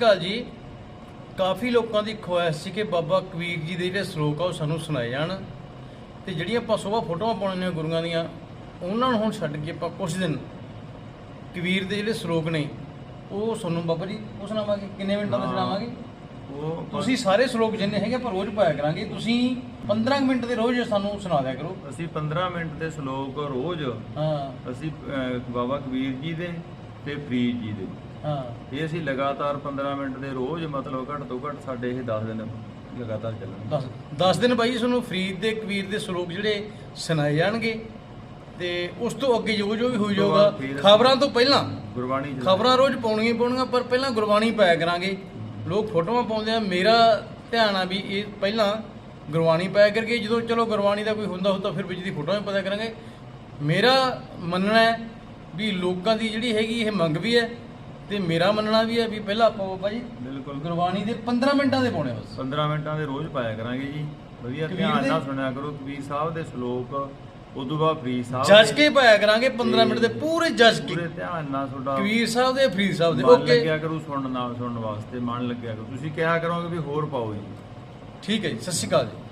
ਕਾਲ ਜੀ। ਕਾਫੀ ਲੋਕਾਂ ਦੀ ਖੁਆਇਸ਼ ਸੀ ਕਿ ਬਾਬਾ ਕਬੀਰ ਜੀ ਦੇ ਜਿਹੜੇ ਸ਼ਲੋਕ ਆ ਉਹ ਸਾਨੂੰ ਸੁਣਾਏ ਜਾਣ ਤੇ ਜਿਹੜੀਆਂ ਆਪਾਂ ਸੁਬਾਹ ਫੋਟੋਆਂ ਪਾਉਣੇ ਨੇ ਗੁਰੂਆਂ ਦੀਆਂ ਉਹਨਾਂ ਨੂੰ ਹੁਣ ਛੱਡ ਕੇ ਆਪਾਂ ਕੁਝ ਦਿਨ ਕਬੀਰ ਦੇ ਜਿਹੜੇ ਸ਼ਲੋਕ ਨੇ ਉਹ ਤੁਹਾਨੂੰ ਬਾਬਾ ਜੀ ਉਹ ਸੁਣਾਵਾਂਗੇ। ਕਿੰਨੇ ਮਿੰਟਾਂ ਦਾ। ਸੁਣਾਵਾਂਗੇ? ਉਹ ਤੁਸੀਂ ਸਾਰੇ ਸ਼ਲੋਕ ਜਿੰਨੇ ਹੈਗੇ ਆਪਾਂ ਰੋਜ਼ ਪਾਇਆ ਕਰਾਂਗੇ। ਤੁਸੀਂ 15 ਕੁ ਮਿੰਟ ਦੇ ਰੋਜ਼ ਸਾਨੂੰ ਸੁਣਾ ਦਿਆ ਕਰੋ। ਅਸੀਂ 15 ਮਿੰਟ ਦੇ ਸ਼ਲੋਕ ਰੋਜ਼ ਹਾਂ। ਅਸੀਂ ਬਾਬਾ ਕਬੀਰ ਜੀ ਦੇ ਤੇ ਫਰੀਦ ਜੀ ਦੇ। ਹਾਂ। ਇਹ ਅਸੀਂ ਲਗਾਤਾਰ 15 ਮਿੰਟ ਦੇ ਰੋਜ਼ ਮਤਲਬ ਘੱਟ ਤੋਂ ਘੱਟ ਸਾਡੇ ਇਹ 10 ਦਿਨ ਲਗਾਤਾਰ ਚੱਲਣਗੇ 10 10 ਦਿਨ। ਬਾਈ ਤੁਹਾਨੂੰ ਫਰੀਦ ਦੇ ਕਬੀਰ ਦੇ ਸ਼ਲੋਕ ਜਿਹੜੇ ਸੁਣਾਏ ਜਾਣਗੇ ਤੇ ਉਸ ਤੋਂ ਅੱਗੇ ਜੋ ਜੋ ਵੀ ਤੋਂ ਜਾਊਗਾ ਖਬਰਾਂ ਤੋਂ ਪਹਿਲਾਂ ਗੁਰਬਾਣੀ ਖਬਰਾਂ ਰੋਜ਼ ਪਾਉਣੀਆਂ ਹੀ ਪਾਉਣੀਆਂ ਪਰ ਪਹਿਲਾਂ ਗੁਰਬਾਣੀ ਪਾਇਆ ਕਰਾਂਗੇ। ਲੋਕ ਫੋਟੋਆਂ ਪਾਉਂਦੇ ਆ। ਮੇਰਾ ਧਿਆਨ ਆ ਵੀ ਇਹ ਪਹਿਲਾਂ ਗੁਰਬਾਣੀ ਪਾਇਆ ਕਰਕੇ ਜਦੋਂ ਚਲੋ ਗੁਰਬਾਣੀ ਦਾ ਕੋਈ ਹੁੰਦਾ ਹੁੰਦਾ ਫਿਰ ਵਿੱਚ ਦੀ ਫੋਟੋਆਂ ਵੀ ਪਾਇਆ ਕਰਾਂਗੇ। ਮੇਰਾ ਮੰਨਣਾ ਹੈ ਵੀ ਲੋਕਾਂ ਦੀ ਜਿਹੜੀ ਹੈਗੀ ਇਹ ਮੰਗ ਵੀ ਹੈ ਤੇ ਮੇਰਾ ਮੰਨਣਾ ਵੀ ਹੈ ਵੀ ਪਹਿਲਾਂ ਆਪਾਂ ਬਾਬਾ ਜੀ ਬਿਲਕੁਲ। ਗੁਰਬਾਣੀ ਦੇ 15 ਮਿੰਟਾਂ ਦੇ ਪਾਉਣੇ ਬਸ। 15 ਮਿੰਟਾਂ ਦੇ ਰੋਜ਼ ਪਾਇਆ ਕਰਾਂਗੇ ਜੀ। ਵਧੀਆ ਧਿਆਨ ਨਾਲ ਸੁਣਿਆ ਕਰੋ ਕਬੀਰ ਸਾਹਿਬ ਦੇ ਸ਼ਲੋਕ ਉਦੋਂ ਬਾਅਦ ਫਰੀਦ ਸਾਹਿਬ ਜੱਜ ਕੇ ਪਾਇਆ ਕਰਾਂਗੇ 15 ਮਿੰਟ ਦੇ ਪੂਰੇ ਜੱਜ ਕੇ। ਪੂਰੇ ਧਿਆਨ ਨਾਲ ਤੁਹਾਡਾ ਕਬੀਰ ਸਾਹਿਬ ਦੇ ਫਰੀਦ ਸਾਹਿਬ ਦੇ। ਮਨ ਓਕੇ। ਲੱਗਿਆ ਕਰੂ ਸੁਣਨ ਨਾਲ ਸੁਣਨ ਵਾਸਤੇ ਮਨ ਲੱਗਿਆ ਕਰੂ। ਤੁਸੀਂ ਕਿਹਾ ਕਰੋਗੇ ਵੀ ਹੋਰ ਪਾਓ ਜੀ। ਠੀਕ ਹੈ ਜੀ ਸਤਿ ਸ਼੍ਰੀ ਅਕਾਲ ਜੀ।